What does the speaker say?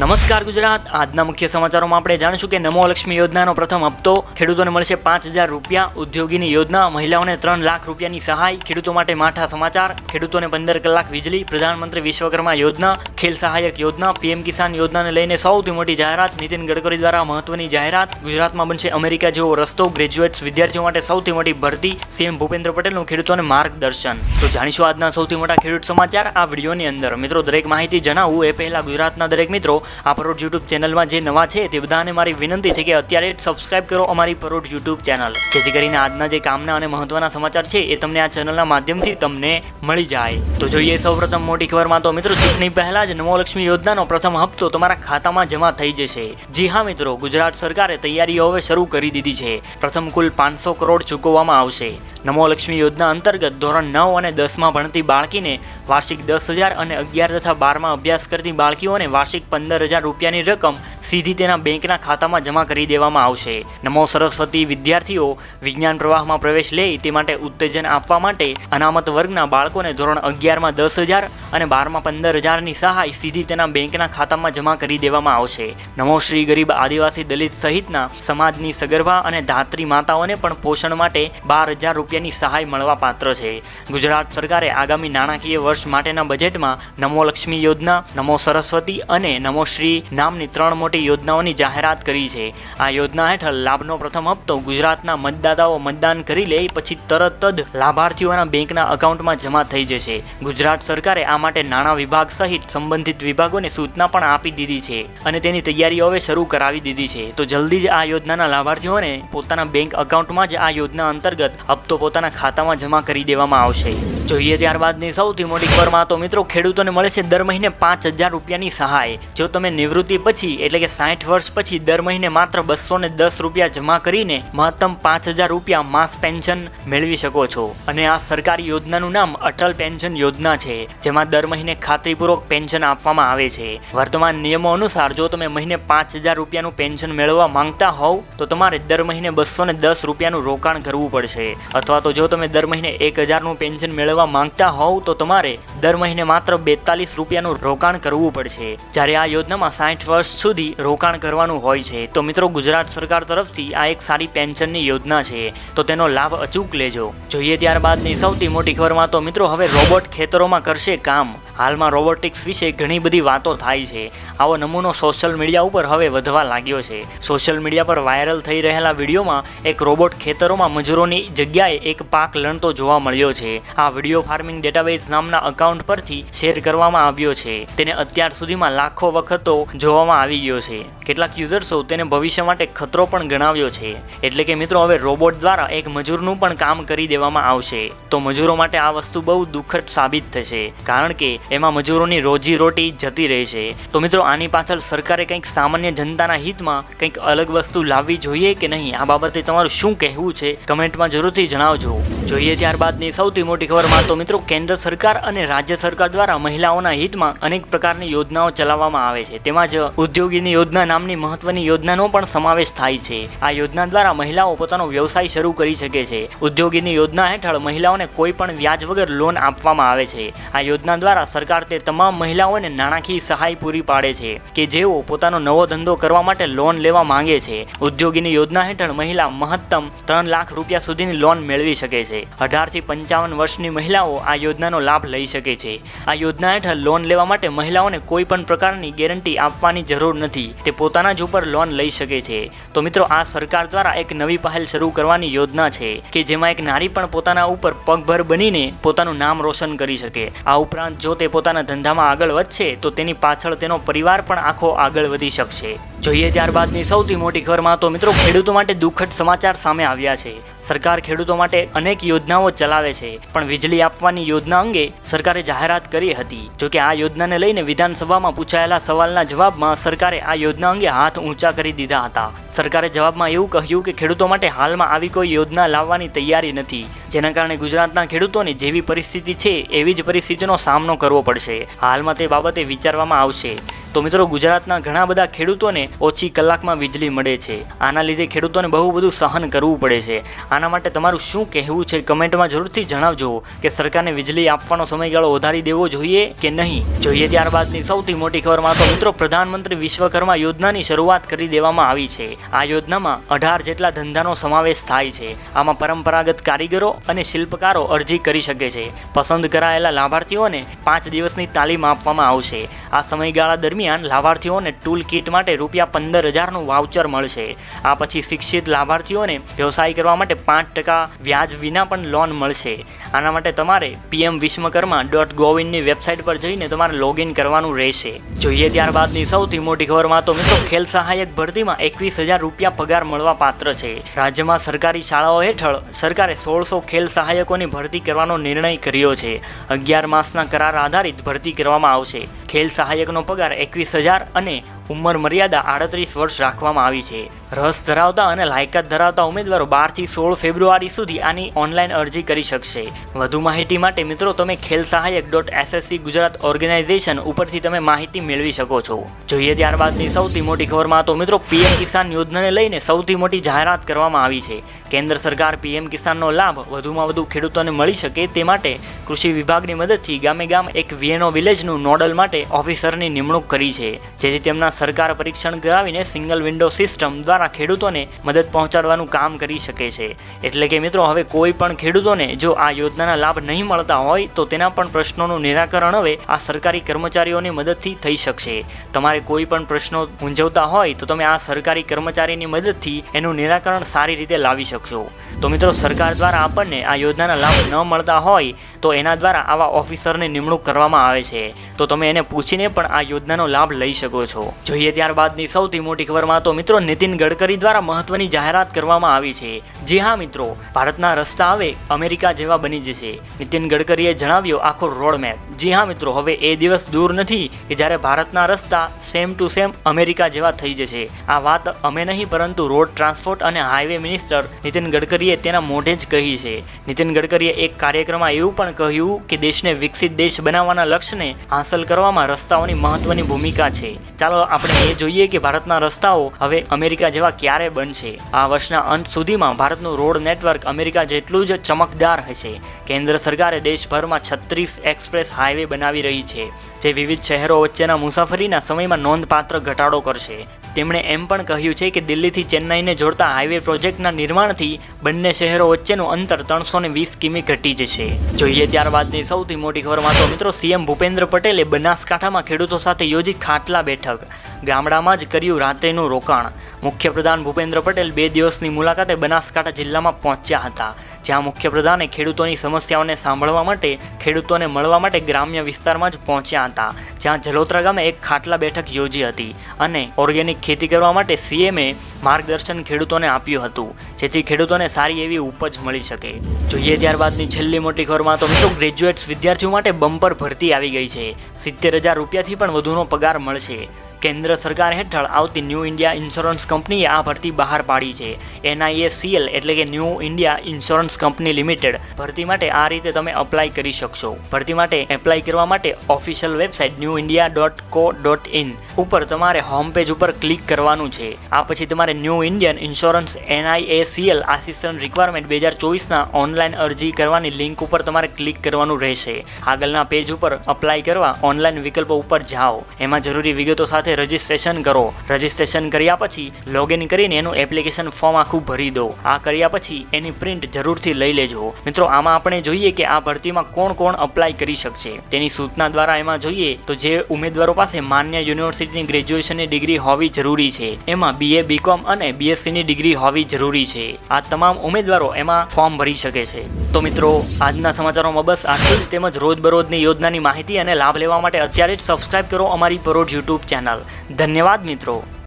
નમસ્કાર ગુજરાત. આજના મુખ્ય સમાચારોમાં આપણે જાણીશું કે નમો લક્ષ્મી યોજનાનો પ્રથમ હપ્તો ખેડૂતોને મળશે પાંચ હજાર રૂપિયા. ઉદ્યોગીની યોજના મહિલાઓને ત્રણ લાખ રૂપિયાની સહાય. ખેડૂતો માટે માઠા સમાચાર. ખેડૂતોને પંદર કલાક વીજળી. પ્રધાનમંત્રી વિશ્વકર્મા યોજના. ખેલ સહાયક યોજના. પીએમ કિસાન યોજનાને લઈને સૌથી મોટી જાહેરાત. નીતિન ગડકરી દ્વારા મહત્વની જાહેરાત. ગુજરાતમાં બનશે અમેરિકા જેવો રસ્તો. ગ્રેજ્યુએટ્સ વિદ્યાર્થીઓ માટે સૌથી મોટી ભરતી. સીએમ ભૂપેન્દ્ર પટેલનું ખેડૂતોને માર્ગદર્શન. તો જાણીશું આજના સૌથી મોટા ખેડૂત સમાચાર આ વિડીયોની અંદર. મિત્રો, દરેક માહિતી જણાવું એ પહેલા ગુજરાતના દરેક મિત્રો આ પરોઢ યુટ્યુબ ચેનલમાં જે નવા છે તે બધાને મારી વિનંતી છે કે અત્યારે સબસ્ક્રાઇબ કરો અમારી પરોઢ યુટ્યુબ ચેનલ. જેથી કરીને આજના જે કામના અને મહત્વના સમાચાર છે એ તમને આ ચેનલના માધ્યમથી તમને મળી જાય. તો જોઈએ સૌપ્રથમ મોટી ખબરમાં તો મિત્રો ચૂંટણી પહેલા જ નમોલક્ષ્મી યોજનાનો પ્રથમ હપ્તો તમારા ખાતામાં જમા થઈ જશે. જી હા મિત્રો, ગુજરાત સરકારે તૈયારીઓ હવે શરૂ કરી દીધી છે. પ્રથમ કુલ પાંચસો કરોડ ચૂકવવામાં આવશે. નમો લક્ષ્મી યોજના અંતર્ગત ધોરણ નવ અને દસમાં ભણતી બાળકીને વાર્ષિક દસ હજાર અને અગિયાર તથા બારમાં અભ્યાસ કરતી બાળકીઓને વાર્ષિક પંદર હજાર રૂપિયાની રકમ સીધી તેના બેંકના ખાતામાં જમા કરી દેવામાં આવશે. નમો સરસ્વતી વિદ્યાર્થીઓ વિજ્ઞાન પ્રવાહમાં પ્રવેશ લે તે માટે ઉત્તેજન આપવા માટે અનામત વર્ગના બાળકોને ધોરણ અગિયારમાં દસ હજાર અને બારમાં પંદર હજારની સહાય સીધી તેના બેંકના ખાતામાં જમા કરી દેવામાં આવશે. નમો શ્રી ગરીબ આદિવાસી દલિત સહિતના સમાજની સગર્ભા અને ધાત્રી માતાઓને પણ પોષણ માટે બાર હજાર રૂપિયાની સહાય મળવા પાત્ર છે. ગુજરાત સરકારે આગામી નાણાકીય વર્ષ માટેના બજેટમાં નમો લક્ષ્મી યોજના, નમો સરસ્વતી અને નમો શ્રી નામની ત્રણ મોટી યોજનાઓની જાહેરાત કરી છે. આ યોજના હેઠળ લાભનો પ્રથમ હપ્તો ગુજરાતના મતદાતાઓ મતદાન કરી લે, પછી તરત જ લાભાર્થીઓના બેંકના અકાઉન્ટમાં જમા થઈ જશે. ગુજરાત સરકારે આ માટે નાણાં વિભાગ સહિત સંબંધિત વિભાગોને સૂચના પણ આપી દીધી છે અને તેની તૈયારીઓ હવે શરૂ કરાવી દીધી છે. તો જલ્દી જ આ યોજનાના લાભાર્થીઓને પોતાના બેંક અકાઉન્ટમાં જ આ યોજના અંતર્ગત હપ્તો પોતાના ખાતામાં જમા કરી દેવામાં આવશે. જોઈએ ત્યારબાદની સૌથી મોટી ખબરમાં તો મિત્રો ખેડૂતોને મળે છે દર મહિને પાંચ હજાર રૂપિયાની સહાય. જો તમે નિવૃત્તિ પછી એટલે કે સાઠ વર્ષ પછી દર મહિને માત્ર બસો ને દસ રૂપિયા જમા કરીને મહત્તમ પાંચ હજાર રૂપિયા માસ પેન્શન મેળવી શકો છો. અને આ સરકારી યોજનાનું નામ અટલ પેન્શન યોજના છે, જેમાં દર મહિને ખાતરીપૂર્વક પેન્શન આપવામાં આવે છે. વર્તમાન નિયમો અનુસાર જો તમે મહિને પાંચ હજાર રૂપિયાનું પેન્શન મેળવવા માંગતા હોવ, તો તમારે દર મહિને બસો ને દસ રૂપિયાનું રોકાણ કરવું પડશે. અથવા તો જો તમે દર મહિને એક હજારનું પેન્શન મેળવવા માંગતા હોવ, તો તમારે દર મહિને માત્ર બેતાલીસ રૂપિયાનું રોકાણ કરવું પડશે. જ્યારે આ યોજનામાં સાઠ વર્ષ સુધી રોકાણ કરવાનું હોય છે. તો મિત્રો, ગુજરાત સરકાર તરફથી આ એક સારી પેન્શનની યોજના છે. તો તેનો લાભ અચૂક લેજો. જોઈએ ત્યારબાદની સૌથી મોટી ખબરમાં તો મિત્રો, હવે રોબોટ ખેતરોમાં કરશે કામ. હાલમાં રોબોટિક્સ વિશે ઘણી બધી વાતો થાય છે. આવો નમૂનો સોશિયલ મીડિયા ઉપર હવે વધવા લાગ્યો છે. સોશિયલ મીડિયા પર વાયરલ થઈ રહેલા વિડીયોમાં એક રોબોટ ખેતરોમાં મજૂરોની જગ્યાએ એક પાક લણતો જોવા મળ્યો છે. આ વીડિયો ફાર્મિંગ ડેટાબેઝ નામના અકાઉન્ટ પરથી શેર કરવામાં આવ્યો છે. તેને અત્યાર સુધીમાં લાખો વખતો જોવામાં આવી ગયો છે. કેટલાક યુઝર્સો તેને ભવિષ્ય માટે ખતરો પણ ગણાવ્યો છે. એટલે કે મિત્રો, હવે રોબોટ દ્વારા એક મજૂરનું પણ કામ કરી દેવામાં આવશે. તો મજૂરો માટે આ વસ્તુ બહુ દુઃખદ સાબિત થશે. કારણ કે એમાં મજૂરોની રોજી રોટી જતી રહેશે તો મિત્રો, આની પાછળ સરકારે કંઈક સામાન્ય જનતાના હિતમાં કંઈક અલગ વસ્તુ લાવવી જોઈએ કે નહીં? આ બાબતે તમારું શું કહેવું છે? કમેન્ટમાં જરૂરથી જણાવજો. જોઈએ ત્યારબાદની સૌથી મોટી ખબરમાં તો મિત્રો, કેન્દ્ર સરકાર અને રાજ્ય સરકાર દ્વારા મહિલાઓના હિતમાં અનેક પ્રકારની યોજનાઓ ચલાવવામાં આવે છે. તેમાં જ ઉદ્યોગીની યોજના નામની મહત્વની યોજનાનો પણ સમાવેશ થાય છે. આ યોજના દ્વારા મહિલાઓ પોતાનો વ્યવસાય શરૂ કરી શકે છે. ઉદ્યોગીની યોજના હેઠળ મહિલાઓને કોઈ પણ વ્યાજ વગર લોન આપવામાં આવે છે. આ યોજના દ્વારા સરકાર તે તમામ મહિલાઓને નાણાકીય સહાય પૂરી પાડે છે કે જેઓ પોતાનો નવો ધંધો કરવા માટે લોન લેવા માંગે છે. ઉદ્યોગીની યોજના હેઠળ મહિલા મહત્તમ ત્રણ લાખ રૂપિયા સુધીની લોન મેળવી શકે છે. અઢારથી પંચાવન વર્ષની મહિલાઓ આ યોજનાનો લાભ લઈ શકે છે. આ યોજના હેઠળ લોન લેવા માટે મહિલાઓને કોઈ પણ પ્રકારની ગેરંટી આપવાની જરૂર નથી. તે પોતાના જ ઉપર લોન લઈ શકે છે. તો મિત્રો, આ સરકાર દ્વારા એક નવી પહેલ શરૂ કરવાની યોજના છે કે જેમાં એક નારી પણ પોતાના ઉપર પગભર બનીને પોતાનું નામ રોશન કરી શકે. આ ઉપરાંત જો તે પોતાના ધંધામાં આગળ વધશે તો તેની પાછળ તેનો પરિવાર પણ આખો આગળ વધી શકશે. જોઈએ ત્યારબાદની સૌથી મોટી ખબરમાં તો મિત્રો ખેડૂતો માટે દુઃખદ સમાચાર સામે આવ્યા છે. સરકાર ખેડૂતો માટે અનેક યોજનાઓ ચલાવે છે, પણ વીજળી આપવાની યોજના અંગે સરકારે જાહેરાત કરી હતી. જોકે આ યોજનાને લઈને વિધાનસભામાં પૂછાયેલા સવાલના જવાબમાં સરકારે આ યોજના અંગે હાથ ઊંચા કરી દીધા હતા. સરકારે જવાબમાં એવું કહ્યું કે ખેડૂતો માટે હાલમાં આવી કોઈ યોજના લાવવાની તૈયારી નથી, જેના કારણે ગુજરાતના ખેડૂતોની જેવી પરિસ્થિતિ છે, એવી જ પરિસ્થિતિનો સામનો કરવો પડશે. હાલમાં તે બાબતે વિચારવામાં આવશે. તો મિત્રો ગુજરાતના ઘણા બધા ખેડૂતોને ઓછી કલાકમાં વીજળી મળે છે. આના લીધે ખેડૂતોને બહુ બધું સહન કરવું પડે છે. આના માટે તમારું શું કહેવું છે કમેન્ટમાં જરૂરથી જણાવજો કે સરકારને વીજળી આપવાનો સમયગાળો વધારી દેવો જોઈએ કે નહીં? જોઈએ ત્યારબાદની સૌથી મોટી ખબરમાં તો મિત્રો પ્રધાનમંત્રી વિશ્વકર્મા યોજનાની શરૂઆત કરી દેવામાં આવી છે. આ યોજનામાં અઢાર જેટલા ધંધાનો સમાવેશ થાય છે. આમાં પરંપરાગત કારીગરો અને શિલ્પકારો અરજી કરી શકે છે. પસંદ કરાયેલા લાભાર્થીઓને પાંચ દિવસની તાલીમ આપવામાં આવશે. આ સમયગાળા દરમિયાન લાભાર્થીઓને ટૂલ કિટ માટે રૂપિયા પંદર હજારનું વાઉચર મળશે. આ પછી શિક્ષિત લાભાર્થીઓને વ્યવસાય કરવા માટે પાંચ ટકા વ્યાજ વિના પણ લોન મળશે. આના માટે તમારે પીએમ વિશ્વકર્મા ડોટ ગોવિનની વેબસાઇટ પર જઈને તમારે લોગિન કરવાનું રહેશે. જોઈએ ત્યારબાદની સૌથી મોટી ખબરમાં તો મિત્રો ખેલ સહાયક ભરતીમાં એકવીસ હજાર રૂપિયા પગાર મળવા પાત્ર છે. રાજ્યમાં સરકારી શાળાઓ હેઠળ સરકારે સોળસો ખેલ સહાયકોની ભરતી કરવાનો નિર્ણય કર્યો છે. અગિયાર માસના કરાર આધારિત ભરતી કરવામાં આવશે. ખેલ સહાયકનો પગાર એકવીસ હજાર અને ઉંમર મર્યાદા આડત્રીસ વર્ષ રાખવામાં આવી છે. રસ ધરાવતા અને લાયકાત ધરાવતા ઉમેદવારો બારથી સોળ ફેબ્રુઆરી સુધી આની ઓનલાઈન અરજી કરી શકશે. વધુ માહિતી માટે મિત્રો તમે ખેલ સહાયક ડોટ એસએસસી ગુજરાત ઓર્ગેનાઇઝેશન ઉપરથી તમે માહિતી મેળવી શકો છો. જોઈએ ત્યારબાદની સૌથી મોટી ખબરમાં તો મિત્રો પીએમ કિસાન યોજનાને લઈને સૌથી મોટી જાહેરાત કરવામાં આવી છે. કેન્દ્ર સરકાર પીએમ કિસાનનો લાભ વધુમાં વધુ ખેડૂતોને મળી શકે તે માટે કૃષિ વિભાગની મદદથી ગામે ગામ એક વીએનઓ વિલેજનું નોડલ માટે ઓફિસરની નિમણૂક કરી છે. જેથી તેમના સરકાર પરીક્ષણ કરાવીને સિંગલ વિન્ડો સિસ્ટમ દ્વારા ખેડૂતોને મદદ પહોંચાડવાનું કામ કરી શકે છે. એટલે કે મિત્રો, હવે કોઈ પણ ખેડૂતોને જો આ યોજનાના લાભ નહીં મળતા હોય, તો તેના પણ પ્રશ્નોનું નિરાકરણ હવે આ સરકારી કર્મચારીઓની મદદથી થઈ શકશે. તમારે કોઈ પણ પ્રશ્નો મૂંઝવતા હોય, તો તમે આ સરકારી કર્મચારીની મદદથી એનું નિરાકરણ સારી રીતે લાવી શકશો. તો મિત્રો, સરકાર દ્વારા આપણને આ યોજનાના લાભ ન મળતા હોય, તો એના દ્વારા આવા ઓફિસરની નિમણૂક કરવામાં આવે છે. તો તમે એને પૂછીને પણ આ યોજનાનો લાભ લઈ શકો છો. જોઈએ ત્યારબાદની સૌથી મોટી ખબરમાં તો મિત્રો નીતિન ગડકરી દ્વારા મહત્વની જાહેરાત કરવામાં આવી છે. જી હા મિત્રો, ભારતના રસ્તા હવે અમેરિકા જેવા બની જશે. નીતિન ગડકરીએ જણાવ્યો આખો રોડ મેપ જી હા મિત્રો, હવે એ દિવસ દૂર નથી કે જ્યારે ભારતના રસ્તા સેમ ટુ સેમ અમેરિકા જેવા થઈ જશે. આ વાત અમે નહીં, પરંતુ રોડ ટ્રાન્સપોર્ટ અને હાઈવે મિનિસ્ટર નીતિન ગડકરીએ તેના મોઢે જ કહી છે. નીતિન ગડકરીએ એક કાર્યક્રમમાં એવું પણ કહ્યું કે દેશને વિકસિત દેશ બનાવવાના લક્ષ્યને હાંસલ કરવામાં રસ્તાઓની મહત્વની ભૂમિકા છે. ચાલો આપણે એ જોઈએ કે ભારતના રસ્તાઓ હવે અમેરિકા જેવા ક્યારે બનશે? આ વર્ષના અંત સુધીમાં ભારતનું રોડ નેટવર્ક અમેરિકા જેટલું જ ચમકદાર હશે. કેન્દ્ર સરકારે દેશભરમાં છત્રીસ એક્સપ્રેસ હાઈવે બનાવી રહી છે, જે વિવિધ શહેરો વચ્ચેના મુસાફરીના સમયમાં નોંધપાત્ર ઘટાડો કરશે. તેમણે એમ પણ કહ્યું છે કે દિલ્હીથી ચેન્નાઈને જોડતા હાઈવે પ્રોજેક્ટના નિર્માણથી બંને શહેરો વચ્ચેનું અંતર ત્રણસો વીસ કિમી ઘટી જશે. જોઈએ ત્યારબાદની સૌથી મોટી ખબરમાં તો મિત્રો સીએમ ભૂપેન્દ્ર પટેલે બનાસકાંઠામાં ખેડૂતો સાથે યોજી ખાટલા બેઠક. ગામડામાં જ કર્યું રાત્રિનું રોકાણ. મુખ્યપ્રધાન ભૂપેન્દ્ર પટેલ બે દિવસની મુલાકાતે બનાસકાંઠા જિલ્લામાં પહોંચ્યા હતા, જ્યાં મુખ્યપ્રધાને ખેડૂતોની સમસ્યાઓને સાંભળવા માટે, ખેડૂતોને મળવા માટે ગ્રામ્ય વિસ્તારમાં જ પહોંચ્યા હતા, જ્યાં જલોત્રા ગામે એક ખાટલા બેઠક યોજી હતી અને ઓર્ગેનિક ખેતી કરવા માટે સીએમએ માર્ગદર્શન ખેડૂતોને આપ્યું હતું, જેથી ખેડૂતોને સારી એવી ઉપજ મળી શકે. જોઈએ ત્યારબાદની છેલ્લી મોટી ખબરમાં તો મિત્રો ગ્રેજ્યુએટ્સ વિદ્યાર્થીઓ માટે બમ્પર ભરતી આવી ગઈ છે. સિત્તેર હજાર રૂપિયાથી પણ વધુનો પગાર મળશે. કેન્દ્ર સરકાર હેઠળ આવતી ન્યૂ ઇન્ડિયા ઇન્સ્યોરન્સ કંપનીએ આ ભરતી બહાર પાડી છે. એનઆઈએસીએલ એટલે કે new India insurance company limited. ભરતી માટે આ રીતે તમે અપ્લાય કરી શકશો. ભરતી માટે એપ્લાય કરવા માટે official website new India dot co dot in ઉપર તમારે હોમ પેજ ઉપર ક્લિક કરવાનું છે. આ પછી તમારે new Indian insurance NIACL assistant requirement બે હજાર ચોવીસના ઓનલાઈન અરજી કરવાની લિંક ઉપર તમારે ક્લિક કરવાનું રહેશે. આગળના પેજ ઉપર અપ્લાય કરવા ઓનલાઈન વિકલ્પો ઉપર જાઓ. એમાં જરૂરી વિગતો સાથે સાથે રજિસ્ટ્રેશન કરો. રજિસ્ટ્રેશન કર્યા પછી લોગિન કરીને એનું એપ્લિકેશન ફોર્મ આખું ભરી દો. આ કર્યા પછી એની પ્રિન્ટ જરૂરથી લઈ લેજો. મિત્રો, આમાં આપણે જોઈએ કે આ ભરતીમાં કોણ કોણ અપ્લાય કરી શકશે. તેની સૂચના દ્વારા એમાં જોઈએ તો જે ઉમેદવારો પાસે માન્ય યુનિવર્સિટીની ગ્રેજ્યુએશનની ડિગ્રી હોવી જરૂરી છે. એમાં બીએ બીકોમ અને બીએસસીની ડિગ્રી હોવી જરૂરી છે. આ તમામ ઉમેદવારો એમાં ફોર્મ ભરી શકે છે. તો મિત્રો, આજના સમાચારોમાં બસ આટલું જ. તેમજ રોજબરોજની યોજનાની માહિતી અને લાભ લેવા માટે અત્યારે જ સબસ્ક્રાઇબ કરો અમારી પરોઢ યુટ્યુબ ચેનલ ધન્યવાદ મિત્રો.